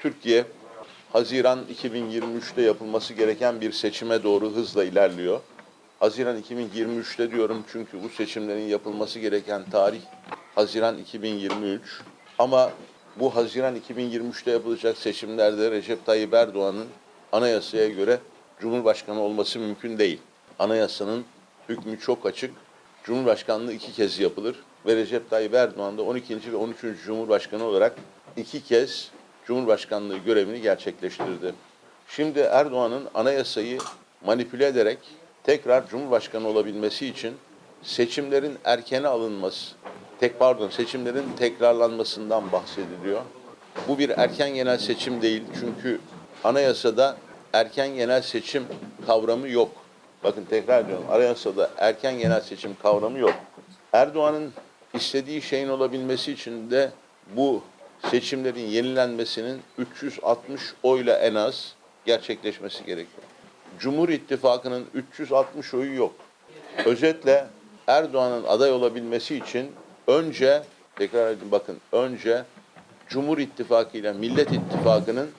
Türkiye Haziran 2023'te yapılması gereken bir seçime doğru hızla ilerliyor. Haziran 2023'te diyorum çünkü bu seçimlerin yapılması gereken tarih Haziran 2023. Ama bu Haziran 2023'te yapılacak seçimlerde Recep Tayyip Erdoğan'ın anayasaya göre Cumhurbaşkanı olması mümkün değil. Anayasanın hükmü çok açık. Cumhurbaşkanlığı iki kez yapılır ve Recep Tayyip Erdoğan da 12. ve 13. Cumhurbaşkanı olarak iki kez Cumhurbaşkanlığı görevini gerçekleştirdi. Şimdi Erdoğan'ın anayasayı manipüle ederek tekrar Cumhurbaşkanı olabilmesi için seçimlerin erkene alınması, tek pardon seçimlerin tekrarlanmasından bahsediliyor. Bu bir erken genel seçim değil çünkü anayasada erken genel seçim kavramı yok. Bakın tekrar ediyorum anayasada erken genel seçim kavramı yok. Erdoğan'ın istediği şeyin olabilmesi için de bu seçimlerin yenilenmesinin 360 oyla en az gerçekleşmesi gerekiyor. Cumhur İttifakı'nın 360 oyu yok. Özetle Erdoğan'ın aday olabilmesi için önce tekrar edin bakın önce Cumhur İttifakı ile Millet İttifakı'nın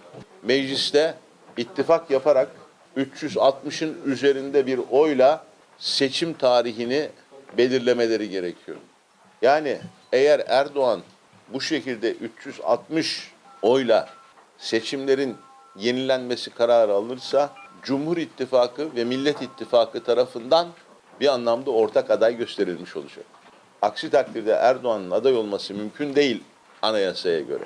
mecliste ittifak yaparak 360'ın üzerinde bir oyla seçim tarihini belirlemeleri gerekiyor. Yani eğer Erdoğan bu şekilde 360 oyla seçimlerin yenilenmesi kararı alırsa Cumhur İttifakı ve Millet İttifakı tarafından bir anlamda ortak aday gösterilmiş olacak. Aksi takdirde Erdoğan'ın aday olması mümkün değil anayasaya göre.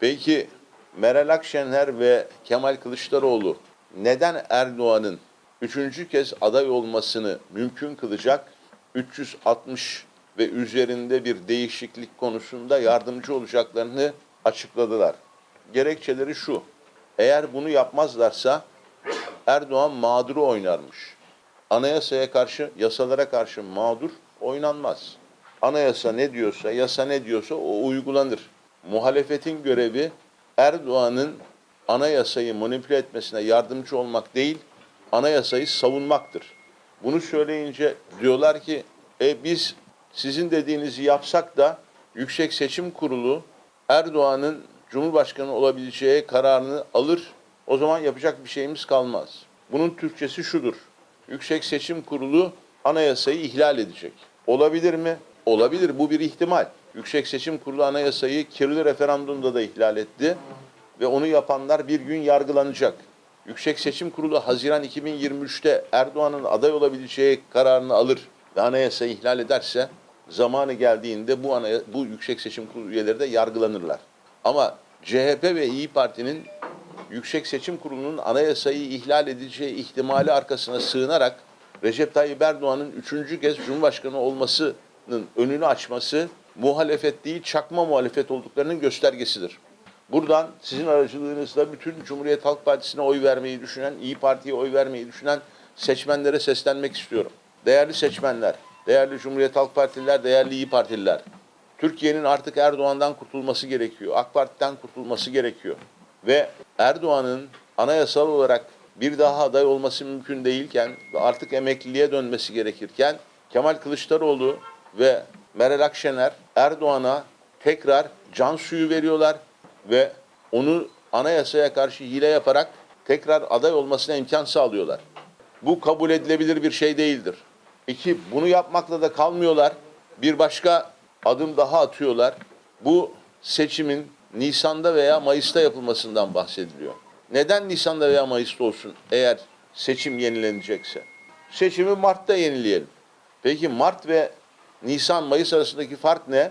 Peki Meral Akşener ve Kemal Kılıçdaroğlu neden Erdoğan'ın üçüncü kez aday olmasını mümkün kılacak 360 ve üzerinde bir değişiklik konusunda yardımcı olacaklarını açıkladılar. Gerekçeleri şu. Eğer bunu yapmazlarsa Erdoğan mağduru oynarmış. Anayasaya karşı, yasalara karşı mağdur oynanmaz. Anayasa ne diyorsa, yasa ne diyorsa o uygulanır. Muhalefetin görevi Erdoğan'ın anayasayı manipüle etmesine yardımcı olmak değil, anayasayı savunmaktır. Bunu söyleyince diyorlar ki e, biz sizin dediğinizi yapsak da Yüksek Seçim Kurulu Erdoğan'ın Cumhurbaşkanı olabileceği kararını alır. O zaman yapacak bir şeyimiz kalmaz. Bunun Türkçesi şudur. Yüksek Seçim Kurulu anayasayı ihlal edecek. Olabilir mi? Olabilir. Bu bir ihtimal. Yüksek Seçim Kurulu anayasayı kirli referandumda da ihlal etti ve onu yapanlar bir gün yargılanacak. Yüksek Seçim Kurulu Haziran 2023'te Erdoğan'ın aday olabileceği kararını alır ve anayasayı ihlal ederse zamanı geldiğinde bu anaya, bu Yüksek Seçim Kurulu üyeleri de yargılanırlar. Ama CHP ve İyi Parti'nin Yüksek Seçim Kurulu'nun anayasayı ihlal edeceği ihtimali arkasına sığınarak Recep Tayyip Erdoğan'ın üçüncü kez Cumhurbaşkanı olmasının önünü açması muhalefet değil çakma muhalefet olduklarının göstergesidir. Buradan sizin aracılığınızla bütün Cumhuriyet Halk Partisi'ne oy vermeyi düşünen, İyi Parti'ye oy vermeyi düşünen seçmenlere seslenmek istiyorum. Değerli seçmenler, değerli Cumhuriyet Halk Partililer, değerli İyi Partililer. Türkiye'nin artık Erdoğan'dan kurtulması gerekiyor. AK Parti'den kurtulması gerekiyor. Ve Erdoğan'ın anayasal olarak bir daha aday olması mümkün değilken ve artık emekliliğe dönmesi gerekirken Kemal Kılıçdaroğlu ve Meral Akşener Erdoğan'a tekrar can suyu veriyorlar ve onu anayasaya karşı hile yaparak tekrar aday olmasına imkan sağlıyorlar. Bu kabul edilebilir bir şey değildir. İki, bunu yapmakla da kalmıyorlar. Bir başka adım daha atıyorlar. Bu seçimin Nisan'da veya Mayıs'ta yapılmasından bahsediliyor. Neden Nisan'da veya Mayıs'ta olsun eğer seçim yenilenecekse? Seçimi Mart'ta yenileyelim. Peki Mart ve Nisan-Mayıs arasındaki fark ne?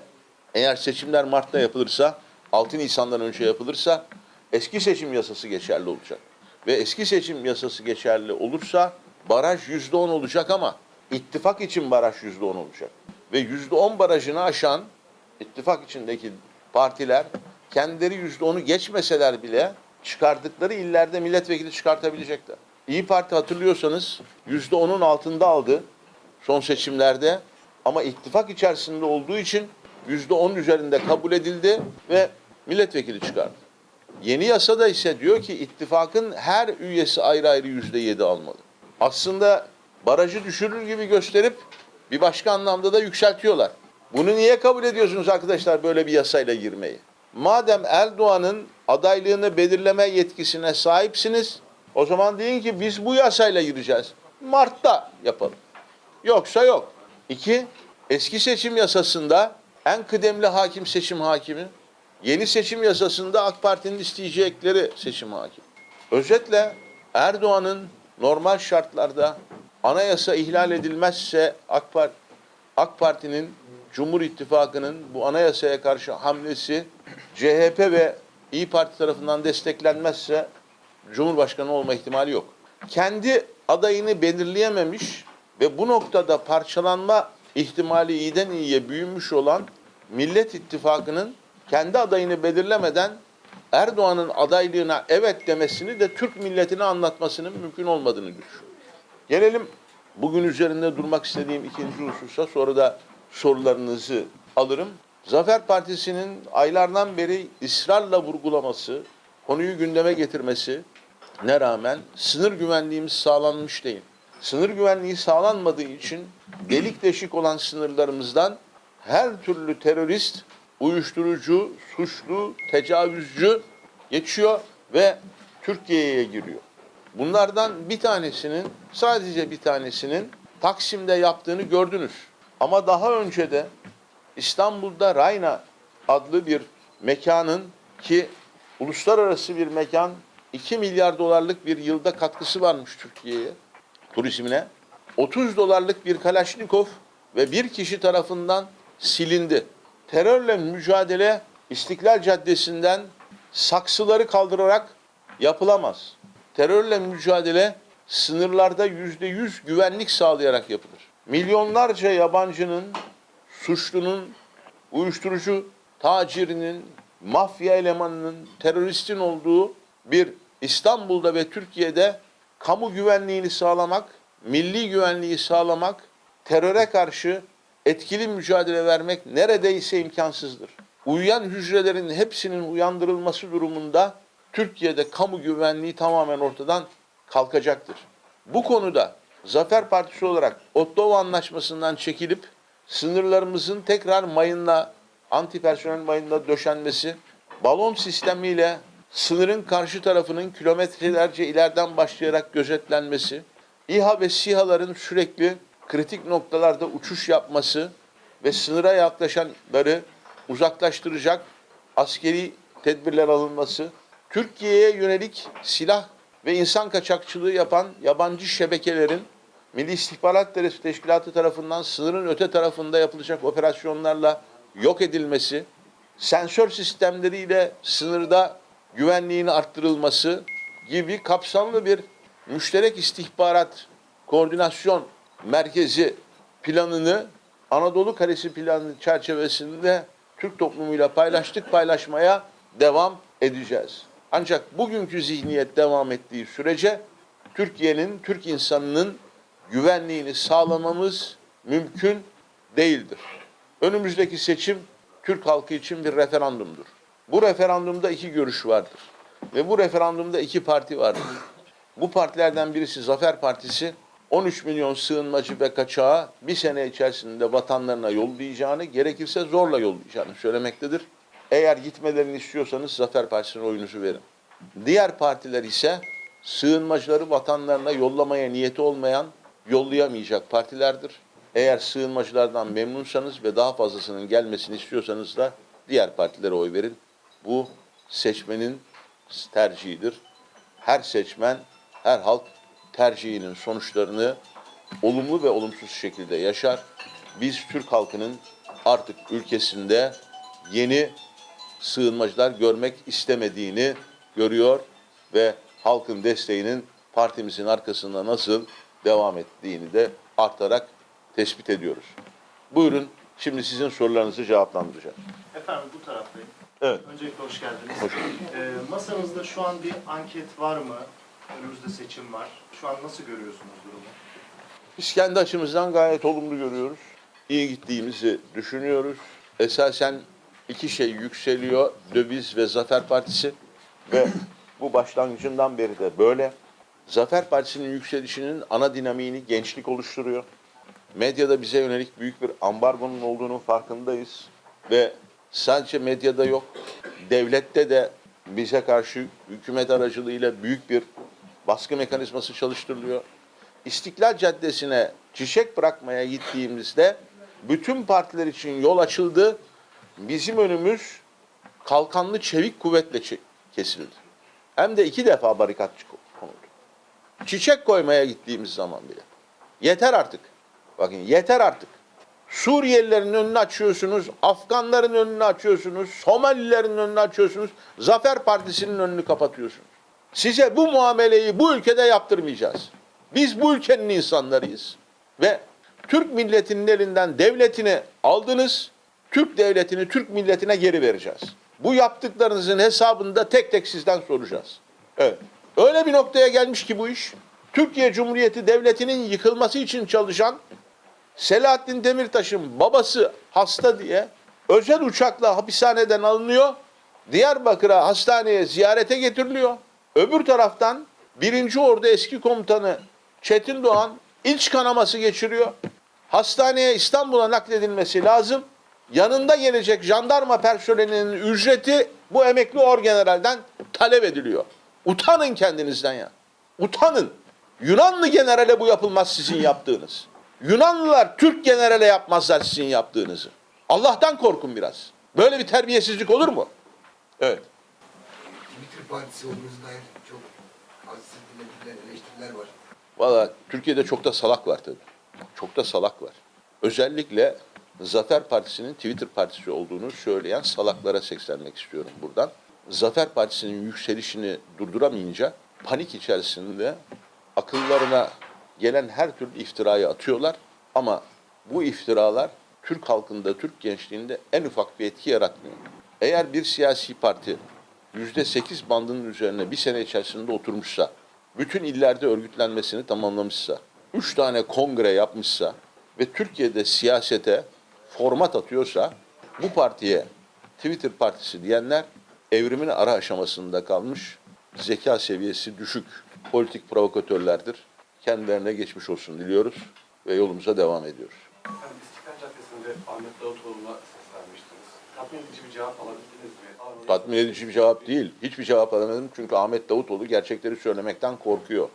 Eğer seçimler Mart'ta yapılırsa, 6 Nisan'dan önce yapılırsa eski seçim yasası geçerli olacak. Ve eski seçim yasası geçerli olursa baraj %10 olacak ama ittifak için baraj %10 olacak. Ve %10 barajını aşan ittifak içindeki partiler kendileri %10'u geçmeseler bile çıkardıkları illerde milletvekili çıkartabilecekler. İyi Parti hatırlıyorsanız %10'un altında aldı son seçimlerde ama ittifak içerisinde olduğu için %10'un üzerinde kabul edildi ve milletvekili çıkardı. Yeni yasada ise diyor ki ittifakın her üyesi ayrı ayrı yüzde yedi almalı. Aslında barajı düşürür gibi gösterip bir başka anlamda da yükseltiyorlar. Bunu niye kabul ediyorsunuz arkadaşlar böyle bir yasayla girmeyi? Madem Erdoğan'ın adaylığını belirleme yetkisine sahipsiniz. O zaman deyin ki biz bu yasayla gireceğiz. Mart'ta yapalım. Yoksa yok. İki, eski seçim yasasında en kıdemli hakim seçim hakimi, yeni seçim yasasında AK Parti'nin isteyecekleri seçim hakimi. Özetle Erdoğan'ın normal şartlarda anayasa ihlal edilmezse AK, Parti, AK Parti'nin Cumhur İttifakı'nın bu anayasaya karşı hamlesi CHP ve İyi Parti tarafından desteklenmezse Cumhurbaşkanı olma ihtimali yok. Kendi adayını belirleyememiş ve bu noktada parçalanma ihtimali iyiden iyiye büyümüş olan Millet İttifakı'nın kendi adayını belirlemeden Erdoğan'ın adaylığına evet demesini de Türk milletine anlatmasının mümkün olmadığını düşünüyorum. Gelelim bugün üzerinde durmak istediğim ikinci hususa sonra da sorularınızı alırım. Zafer Partisi'nin aylardan beri ısrarla vurgulaması, konuyu gündeme getirmesi ne rağmen sınır güvenliğimiz sağlanmış değil. Sınır güvenliği sağlanmadığı için delik deşik olan sınırlarımızdan her türlü terörist, uyuşturucu, suçlu, tecavüzcü geçiyor ve Türkiye'ye giriyor. Bunlardan bir tanesinin, sadece bir tanesinin Taksim'de yaptığını gördünüz. Ama daha önce de İstanbul'da Rayna adlı bir mekanın ki uluslararası bir mekan 2 milyar dolarlık bir yılda katkısı varmış Türkiye'ye turizmine. 30 dolarlık bir Kalaşnikov ve bir kişi tarafından silindi. Terörle mücadele İstiklal Caddesi'nden saksıları kaldırarak yapılamaz. Terörle mücadele sınırlarda yüzde yüz güvenlik sağlayarak yapılır. Milyonlarca yabancının, suçlunun, uyuşturucu tacirinin, mafya elemanının, teröristin olduğu bir İstanbul'da ve Türkiye'de kamu güvenliğini sağlamak, milli güvenliği sağlamak, teröre karşı etkili mücadele vermek neredeyse imkansızdır. Uyuyan hücrelerin hepsinin uyandırılması durumunda Türkiye'de kamu güvenliği tamamen ortadan kalkacaktır. Bu konuda Zafer Partisi olarak Ottawa Anlaşması'ndan çekilip sınırlarımızın tekrar mayınla, antipersonel mayınla döşenmesi, balon sistemiyle sınırın karşı tarafının kilometrelerce ileriden başlayarak gözetlenmesi, İHA ve SİHA'ların sürekli kritik noktalarda uçuş yapması ve sınıra yaklaşanları uzaklaştıracak askeri tedbirler alınması, Türkiye'ye yönelik silah ve insan kaçakçılığı yapan yabancı şebekelerin Milli İstihbarat Teşkilatı tarafından sınırın öte tarafında yapılacak operasyonlarla yok edilmesi, sensör sistemleriyle sınırda güvenliğin arttırılması gibi kapsamlı bir müşterek istihbarat koordinasyon merkezi planını Anadolu Kalesi planı çerçevesinde Türk toplumuyla paylaştık, paylaşmaya devam edeceğiz. Ancak bugünkü zihniyet devam ettiği sürece Türkiye'nin, Türk insanının güvenliğini sağlamamız mümkün değildir. Önümüzdeki seçim Türk halkı için bir referandumdur. Bu referandumda iki görüş vardır. Ve bu referandumda iki parti vardır. Bu partilerden birisi Zafer Partisi 13 milyon sığınmacı ve kaçağı bir sene içerisinde vatanlarına yollayacağını, gerekirse zorla yollayacağını söylemektedir. Eğer gitmelerini istiyorsanız Zafer Partisi'ne oyunuzu verin. Diğer partiler ise sığınmacıları vatanlarına yollamaya niyeti olmayan, yollayamayacak partilerdir. Eğer sığınmacılardan memnunsanız ve daha fazlasının gelmesini istiyorsanız da diğer partilere oy verin. Bu seçmenin tercihidir. Her seçmen, her halk tercihinin sonuçlarını olumlu ve olumsuz şekilde yaşar. Biz Türk halkının artık ülkesinde yeni sığınmacılar görmek istemediğini görüyor ve halkın desteğinin partimizin arkasında nasıl devam ettiğini de artarak tespit ediyoruz. Buyurun şimdi sizin sorularınızı cevaplandıracağım. Efendim bu taraftayım. Evet. Öncelikle hoş geldiniz. Hoş Ee, masanızda şu an bir anket var mı? Önümüzde seçim var. Şu an nasıl görüyorsunuz durumu? Biz kendi açımızdan gayet olumlu görüyoruz. İyi gittiğimizi düşünüyoruz. Esasen iki şey yükseliyor. Döviz ve Zafer Partisi ve bu başlangıcından beri de böyle. Zafer Partisi'nin yükselişinin ana dinamiğini gençlik oluşturuyor. Medyada bize yönelik büyük bir ambargonun olduğunun farkındayız. Ve sadece medyada yok, devlette de bize karşı hükümet aracılığıyla büyük bir baskı mekanizması çalıştırılıyor. İstiklal Caddesi'ne çiçek bırakmaya gittiğimizde bütün partiler için yol açıldı. Bizim önümüz kalkanlı çevik kuvvetle çe- kesildi. Hem de iki defa barikat konuldu. Çiçek koymaya gittiğimiz zaman bile. Yeter artık. Bakın yeter artık. Suriyelilerin önünü açıyorsunuz, Afganların önünü açıyorsunuz, Somalilerin önünü açıyorsunuz, Zafer Partisi'nin önünü kapatıyorsunuz. Size bu muameleyi bu ülkede yaptırmayacağız. Biz bu ülkenin insanlarıyız. Ve Türk milletinin elinden devletini aldınız, Türk devletini Türk milletine geri vereceğiz. Bu yaptıklarınızın hesabını da tek tek sizden soracağız. Evet. Öyle bir noktaya gelmiş ki bu iş. Türkiye Cumhuriyeti Devleti'nin yıkılması için çalışan Selahattin Demirtaş'ın babası hasta diye özel uçakla hapishaneden alınıyor. Diyarbakır'a hastaneye ziyarete getiriliyor. Öbür taraftan birinci Ordu eski komutanı Çetin Doğan ilç kanaması geçiriyor. Hastaneye İstanbul'a nakledilmesi lazım. Yanında gelecek jandarma personelinin ücreti bu emekli orgeneralden talep ediliyor. Utanın kendinizden ya. Utanın. Yunanlı generale bu yapılmaz sizin yaptığınız. Yunanlılar Türk generale yapmazlar sizin yaptığınızı. Allah'tan korkun biraz. Böyle bir terbiyesizlik olur mu? Evet. Twitter partisi olduğunuza dair çok hassas dinletilen eleştiriler var. Valla Türkiye'de çok da salak var tabii. Çok da salak var. Özellikle Zafer Partisi'nin Twitter partisi olduğunu söyleyen salaklara seslenmek istiyorum buradan. Zafer Partisi'nin yükselişini durduramayınca panik içerisinde akıllarına gelen her türlü iftirayı atıyorlar. Ama bu iftiralar Türk halkında, Türk gençliğinde en ufak bir etki yaratmıyor. Eğer bir siyasi parti yüzde sekiz bandının üzerine bir sene içerisinde oturmuşsa, bütün illerde örgütlenmesini tamamlamışsa, üç tane kongre yapmışsa ve Türkiye'de siyasete format atıyorsa bu partiye Twitter partisi diyenler evrimin ara aşamasında kalmış, zeka seviyesi düşük politik provokatörlerdir. Kendilerine geçmiş olsun diliyoruz ve yolumuza devam ediyoruz. Efendim İstiklal Caddesi'nde Ahmet Davutoğlu'na seslenmiştiniz. Tatmin edici bir cevap alabildiniz mi? Almadınız. Tatmin edici bir cevap değil. Hiçbir cevap alamadım çünkü Ahmet Davutoğlu gerçekleri söylemekten korkuyor.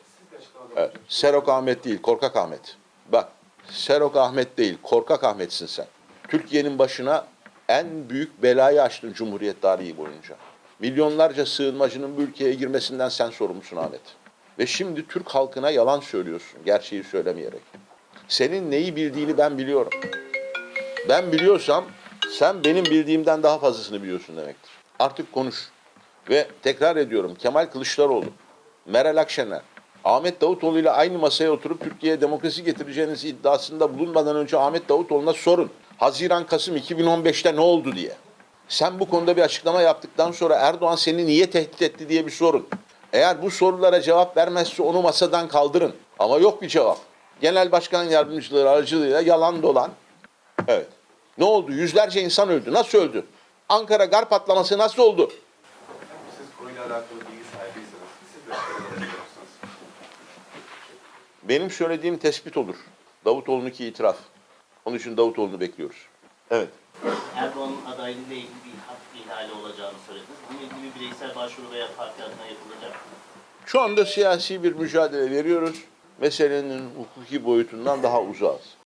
Evet. Serok Ahmet değil, Korkak Ahmet. Bak, Serok Ahmet değil, Korkak Ahmet'sin sen. Türkiye'nin başına en büyük belayı açtın Cumhuriyet tarihi boyunca. Milyonlarca sığınmacının bu ülkeye girmesinden sen sorumlusun Ahmet. Ve şimdi Türk halkına yalan söylüyorsun, gerçeği söylemeyerek. Senin neyi bildiğini ben biliyorum. Ben biliyorsam sen benim bildiğimden daha fazlasını biliyorsun demektir. Artık konuş. Ve tekrar ediyorum Kemal Kılıçdaroğlu, Meral Akşener, Ahmet Davutoğlu ile aynı masaya oturup Türkiye'ye demokrasi getireceğiniz iddiasında bulunmadan önce Ahmet Davutoğlu'na sorun. Haziran-Kasım 2015'te ne oldu diye. Sen bu konuda bir açıklama yaptıktan sonra Erdoğan seni niye tehdit etti diye bir sorun. Eğer bu sorulara cevap vermezse onu masadan kaldırın. Ama yok bir cevap. Genel Başkan Yardımcıları aracılığıyla yalan dolan. Evet. Ne oldu? Yüzlerce insan öldü. Nasıl öldü? Ankara gar patlaması nasıl oldu? Siz konuyla alakalı bilgi sahibiyseniz siz de. Benim söylediğim tespit olur. Davutoğlu'nunki itiraf. Onun için Davutoğlu'nu bekliyoruz. Evet. Erdoğan'ın adaylığıyla ilgili bir hak ihlali olacağını söylediniz. Bununla ilgili bir bireysel başvuru veya parti adına yapılacak mı? Şu anda siyasi bir mücadele veriyoruz. Meselenin hukuki boyutundan daha uzağız.